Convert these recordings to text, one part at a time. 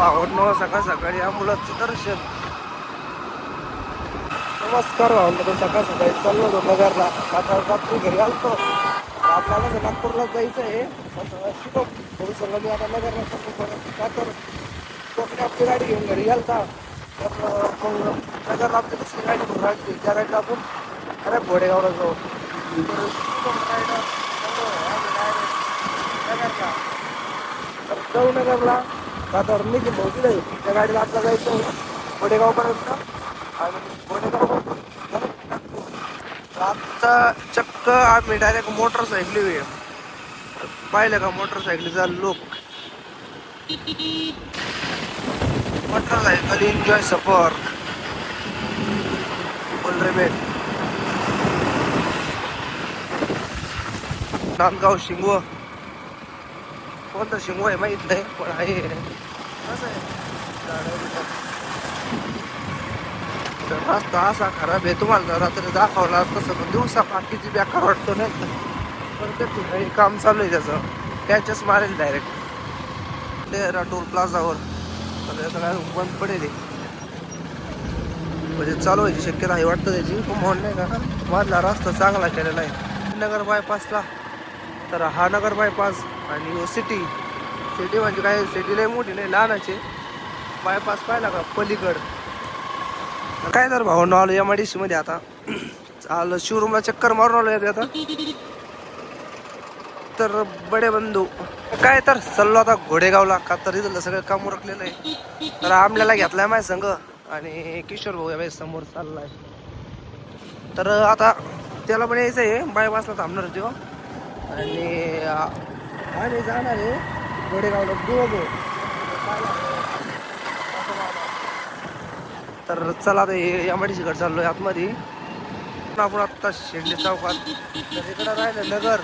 भावनो सकाळ सकाळी या मुलाचं दर्शन. नमस्कार भावनो सकाळ सकाळी चाललो होतो नगरला आता रात्री घरी आलतो. आपल्याला नागपूरला जायचं आहे. शिकव. थोडी सगळं मी आता नगरला सांगतो. परत का तर कोकणी आपली गाडी घेऊन घरी गेलता तर मग नगरला आपली दुसरी गाडी घेऊन राहते त्या गाडीला आपण अरे घोडेगावला जाऊ. तर शिकव गाडीला नगरला तर जाऊ नगरला. का मी निघून भाऊ आहे त्या गाडीला आपला जायचं आहे. घोडेगावपर्यंत आणि घोडेगाव आता चक्क आम्ही डायरेक्ट मोटरसायकली पाहिलं का मोटरसायकलीचा लोक मोटरसायकल एन्जॉय सफर रेबेट नांदगाव शिंगव कोणतं शिंगव आहे नाही पण आहे. असं आहे. तर रस्ता असा खराब आहे तुम्हाला रात्री दाखवला तसं पण दिवसा बाकीची बेकार वाटतो नाही पण ते ठिकाणी काम चालू आहे त्याचं. कॅचेस मारेल डायरेक्ट तेरा टोल प्लाझावर. तर काय बंद पडेल म्हणजे चालू व्हायची शक्यता आहे वाटतं त्याची. पण म्हणून नाही का मधला रस्ता चांगला केलेला आहे. नगर बायपासला तर हा नगर बायपास आणि हो सिटी सिटी म्हणजे काय? सिटी नाही मोठी नाही लहानाचे. बायपास पाहिला का? पलीकड. काय तर भाऊ आलो एम आय डी सी मध्ये आता. आलो शोरूमला चक्कर मारून आलो आता. तर बडे बंधू काय तर चाललो आता घोडेगावला. का तर इथलं सगळं काम उरकलेलं आहे. तर आमल्याला घेतलाय माझ्या संघ आणि किशोर भाऊ या समोर चाललाय. तर आता त्याला पण यायचं आहे बायपासला थांबणार तो आणि आ- आम्ही जाणार आहे. घोडेगावला दोघं तर चला आता एम आय डी सीकडे आहे आतमध्ये आपण आत्ता शेंडी चौकात. तर इकडं राहिलं नगर.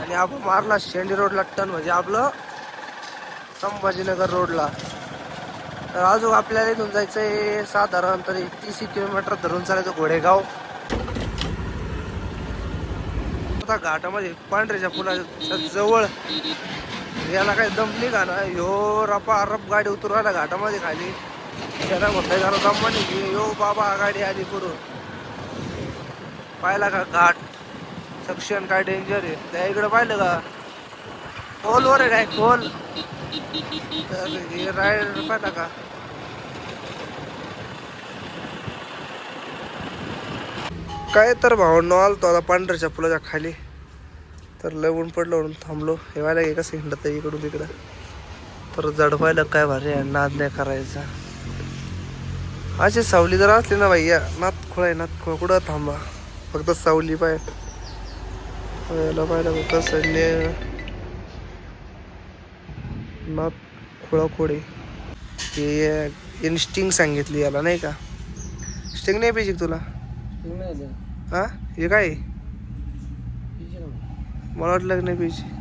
आणि आपण मारला शेंडी रोडला टन म्हणजे आपलं संभाजीनगर रोडला. तर अजून आपल्याला इथून जायचं आहे साधारण तरी तीस किलोमीटर धरून चालायचं घोडेगाव आता घाटामध्ये पांढऱ्याच्या फुलाच्या जवळ. याला काही दमली का ना ह्यो रपा रप गाडी उतरू राहिला घाटामध्ये खाली. त्याला म्हटलं जरा दम म्हणे. यो बाबा गाडी आली करून पाहिला का घाट? सक्शन काय डेंजर आहे? त्या इकडे पाहिलं का? खोल वर आहे काय? खोल. हे राईड पाहिला का? काय तर भावनो आलतो आता पांढऱ्याच्या फुलाच्या खाली. तर लवून पडलं म्हणून थांबलो. हे व्हायला की कसं हिंडत इकडून तिकडं? तर जडवायला काय भारी आहे नाद नाही करायचा. अशी सावली जर असली ना भैया नात खोळ आहे नात खोळ कुठं थांबा? फक्त सावली पाय. याला पाहिलं कसं नात खोळा खोडे हे इन्स्टिंग सांगितली याला नाही का? स्टिंग नाही पाहिजे तुला? तुला हा? हे काय? मला वाटलं की नाही पाहिजे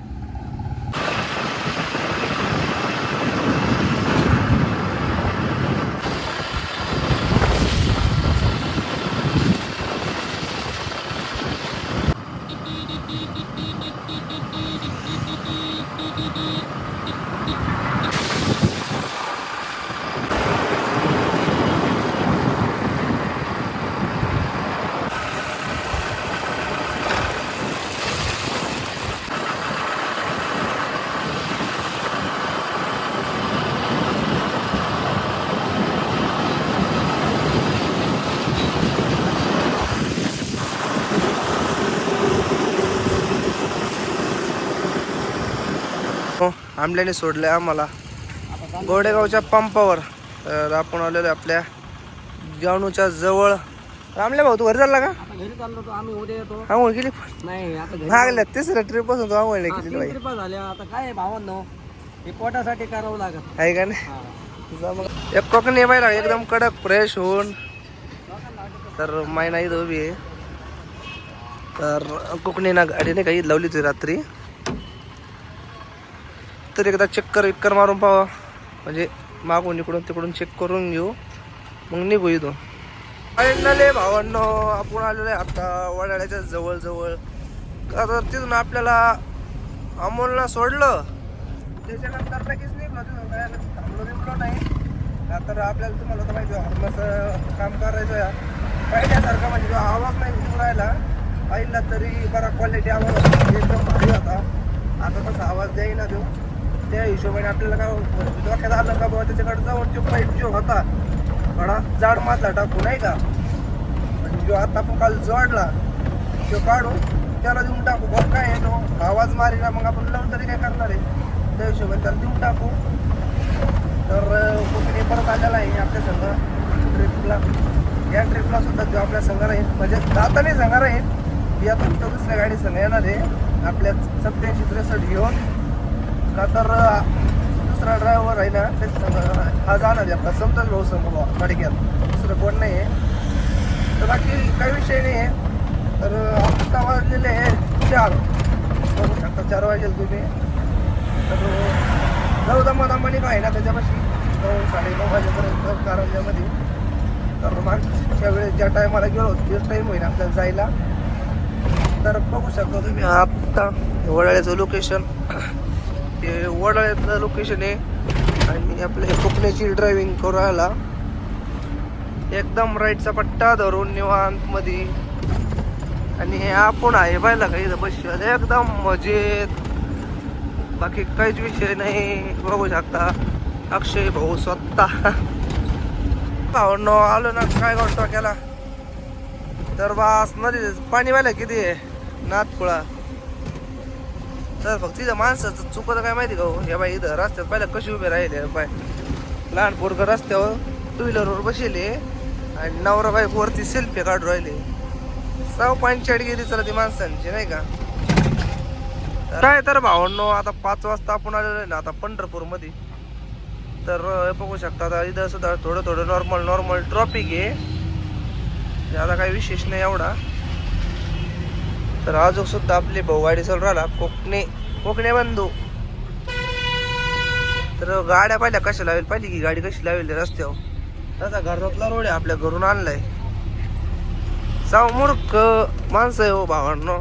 आमल्याने सोडलंय आम्हाला. गोडेगावच्या पंपावर तर आपण आलेलो आपल्या जाणूच्या जवळ. रामल्या भाऊ तू घरी चालला का? आंघोळ केली? नाही मागल्या तिसऱ्या ट्रिपपासून तू आंघोळ नाही केली काय भावांनो? हे पोटासाठी करावं लागत आहे का नाही? एक कोकणी पाहिला एकदम कडक फ्रेश होऊन. तर मायना इथं उभी आहे. तर कोकणीनं गाडीने काही लावली होती रात्री. तर एकदा चक्कर विक्कर मारून पाहा म्हणजे मागून इकडून तिकडून चेक करून घेऊ. मग निघू इथून. फायनली भावांनो आपण आलेलो आहे आता वडाळ्याच्या जवळ जवळ तर तिथून आपल्याला अमोलला सोडलं. त्याच्यानंतर लगेच निघलो तिथून जायला थांबलो नाही. तर आपल्याला तुम्हाला तर माहिती हॉर्नचं काम करायचं आहे. पहिल्यासारखा म्हणजे आवाज नाही उठून राहिला. पहिला तरी बरा क्वालिटी आवाज एकदम भारी होता आता तसा आवाज द्यायला देऊ त्या हिशोबाने आपल्याला काय डोक्यात आलं का बाबा त्याच्याकडे जाऊन जो पाईप जो होता थोडा जाड मातला टाकू नाही का? आणि जो आता आपण काल जोडला तो काढून त्याला देऊन टाकू. बघ काय आहे तो? आवाज मारीला मग आपण लावून तरी काय करणार आहे? त्या हिशोबाने त्याला देऊन टाकू. तर कोकणी परत आलेला आहे आपल्या संघ. ट्रिपला या ट्रिपला सुद्धा जो आपल्या संघ राहील म्हणजे जाता नाही सांगणार आहे. या फक्त दुसऱ्या गाडी संघ येणार आहे. आपल्या सत्याऐंशी त्रेसष्ट घेऊन का तर दुसरा ड्रायव्हर आहे ना तेच आज हा जाणार आहे आपला समजाच भाऊ समोर भाऊ दुसरं कोण नाही आहे तर बाकी काही विषय नाही आहे तर आत्ता वाजलेले आहे चार. बघू शकता चार वाजेल तुम्ही. तर जाऊ दमा दमाने काय ना त्याच्यापाशी. नऊ साडे नऊ वाजेपर्यंत कारंजामध्ये. तर मागच्या वेळेस ज्या टायमाला गेलो तेच टाईम होईल आपल्याला जायला. तर बघू शकता तुम्ही आत्ता वडाळ्याचं लोकेशन हे वडाळ्यातलं लोकेशन आहे. आणि आपल्या कोकणाची ड्रायव्हिंग करू राहिला. एकदम राईटचा पट्टा धरून निवांत मध्ये आणि हे आपण आहे पाहिला का इथं बस एकदम मजेत. बाकी काहीच विषय नाही. बघू शकता. अक्षय भाऊ स्वतः. भावनो आलो ना. काय करतो केला तर बस नदी पाणी व्हायला किती? आहे नाथपुळा तर फक्त तिथं माणसाचं चुकत काय माहिती का हो? हे बाई इथं रस्त्यात पहिला कशी उभे राहिले बाय लहान पोरग रस्त्यावर टू व्हीलरवर बसले आणि नवरा बाईक वरती सेल्फी काढून राहिले सव पंचायत गेली चला ती माणसांची नाही का? काय तर भावांनो आता पाच वाजता आपण आलेलो आहे ना आता पंढरपूरमध्ये तर बघू शकता आता इथं सुद्धा थोडं थोडं नॉर्मल नॉर्मल ट्रॉफिक आहे. आता काही विशेष नाही एवढा. तर अजून सुद्धा आपली भाऊ गाडी चालू राहिला कोकणे कोकणे बंधू. तर गाड्या पाहिल्या कशा लावेल? पाहिली की गाडी कशी लावेल रस्त्यावर? त्याचा घरातला रोड आहे आपल्या घरून आणलाय. जाऊ मूर्ख माणसं आहे हो भावांनो.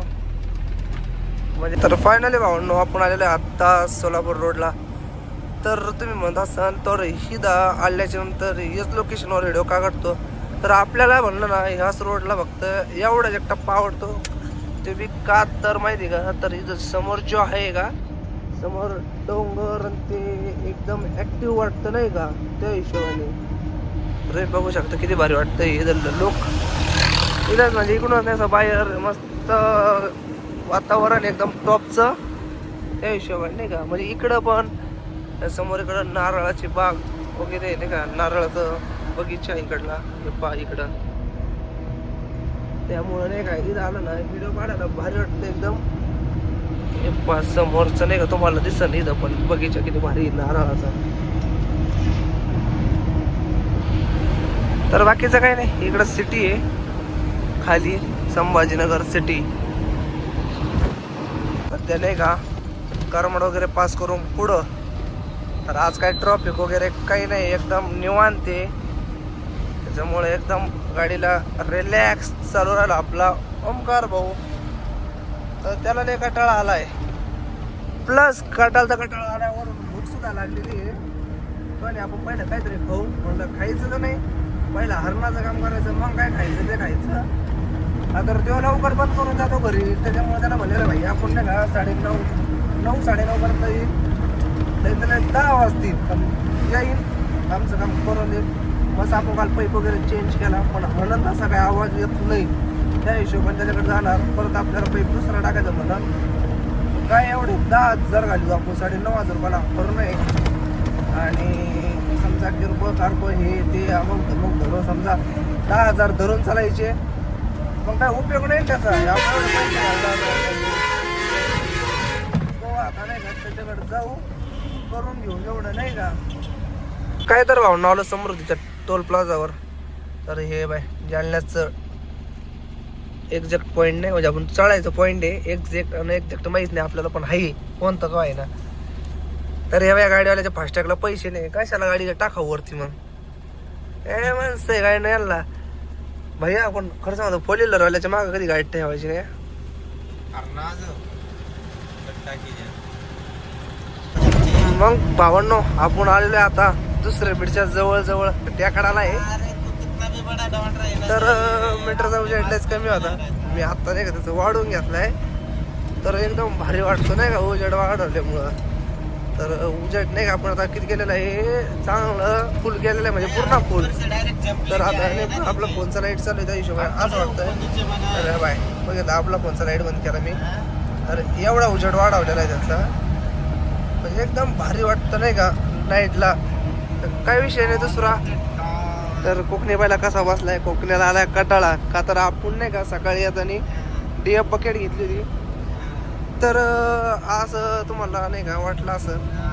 म्हणजे तर फायनली भावांनो आपण आलेलो आहे आत्ता सोलापूर रोडला. तर तुम्ही म्हणत असाल तर हिदा आल्याच्यानंतर हेच लोकेशनवर व्हिडिओ का काढतो? तर आपल्याला म्हणलं ना ह्याच रोडला फक्त एवढाच एक टप्पा आवडतो. ते बी का तर माहिती का? तर इथं समोर जो आहे का समोर डोंगर आणि ते एकदम ऍक्टिव्ह वाटतं नाही का? त्या हिशोबाने. रे बघू शकता किती भारी वाटतं इथं लोक. इथंच म्हणजे इकडून नाही असं बाहेर मस्त वातावरण एकदम टॉपचं त्या हिशोबाने नाही का? म्हणजे इकडं पण त्या समोर इकडं नारळाची बाग वगैरे नाही का? नारळाचं बगीचा इकडला. हे पा इकडं. त्यामुळं नाही का इथं आलं ना व्हिडिओ काढायला भारी वाटतं एकदम. हे समोरचं नाही का तुम्हाला दिसत इथं पण बगीचा किती भारी नारळाचा. तर बाकीचं काही नाही इकडं सिटी आहे. खाली संभाजीनगर सिटी तर ते नाही का करमड वगैरे पास करून पुढं. तर आज काय ट्रॉफिक वगैरे काही नाही एकदम निवांत आहे. त्याच्यामुळे एकदम गाडीला रिलॅक्स चालू राहिला. आपला ओमकार भाऊ. तर त्याला लय कटाळा आलाय. प्लस कटाळचा कटाळा आल्यावर भूक सुद्धा लागलेली आहे. पण आपण पहिलं काहीतरी खाऊ. म्हणलं खायचं तर नाही. पहिलं हरणाचं काम करायचं मग काय खायचं ते खायचं. आता तर तो लवकर बंद करून जातो घरी. त्याच्यामुळे त्याला म्हणलेलं भाई आपण नाही का साडे नऊ नऊ साडेनऊ पर्यंत येईल. नाही तर दहा वाजतील. पण येईल. आमचं काम करून देईल. बस आपण पैप वगैरे चेंज केला पण म्हणून असा काही आवाज येत नाही. त्या हिशोबाने त्याच्याकडे जाणार परत आपल्याला पैप दुसरा टाकायचं म्हणा. काय एवढे दहा हजार घालू आपण साडे नऊ हजार रुपयाला करू नये आणि समजा किरकोळ कारकोळ हे ते अमुक धमुक धरून समजा दहा हजार धरून चालायचे. मग काय उपयोग नाही त्याचा. तो आता नाही का त्याच्याकडे जाऊ. करून घेऊ एवढं नाही का? काय तर भाऊ नावलं समृद्धीच्या टोल प्लाझावर. तर हे बाय जालन्याचं एक्झॅक्ट पॉईंट नाही म्हणजे आपण चढायचं पॉईंट आहे. एक्झॅक्ट आणि एक्झॅक्ट माहीत नाही आपल्याला पण आहे. कोणतं काय ना. तर या बाया गाडीवाल्याच्या फास्टॅगला पैसे नाही. कशाला गाडीला टाकावं वरती मग? ए माणसं आहे गाडी नाही आणला भैया आपण खरं सांगतो फोर व्हीलरवाल्याच्या मागं कधी गाडी ठेवायची नाही मग भावांनो आपण आलेलो आहे आता. दुसऱ्या बीडच्या जवळ जवळ त्या कडाला आहे. तर मीटरचा उजेड लयच कमी होता. मी आत्ता नाही का त्याचं वाढवून घेतलाय. तर एकदम भारी वाटतो नाही का उजेड वाढवल्यामुळं. तर उजेड नाही का आपण आता किती केलेलं आहे? चांगलं फुल केलेलं आहे म्हणजे पूर्ण फुल. तर आता नाही आपला फोनचा लाइट चालू आहे त्या हिशोबाने असं वाटतंय. अरे बाय बघितलं आपला फोनचा लाइट बंद केला मी. तर एवढा उजेड वाढवलेला आहे त्याचा. म्हणजे एकदम भारी वाटतं नाही का नाईटला तर काय विषय नाही दुसरा. तर कोकणी बायला कसा बसलाय? कोकण्याला आलाय कटाळा. का तर आपण नाही का सकाळी येताना डी बकेट घेतली होती. तर असं तुम्हाला नाही का वाटलं असं?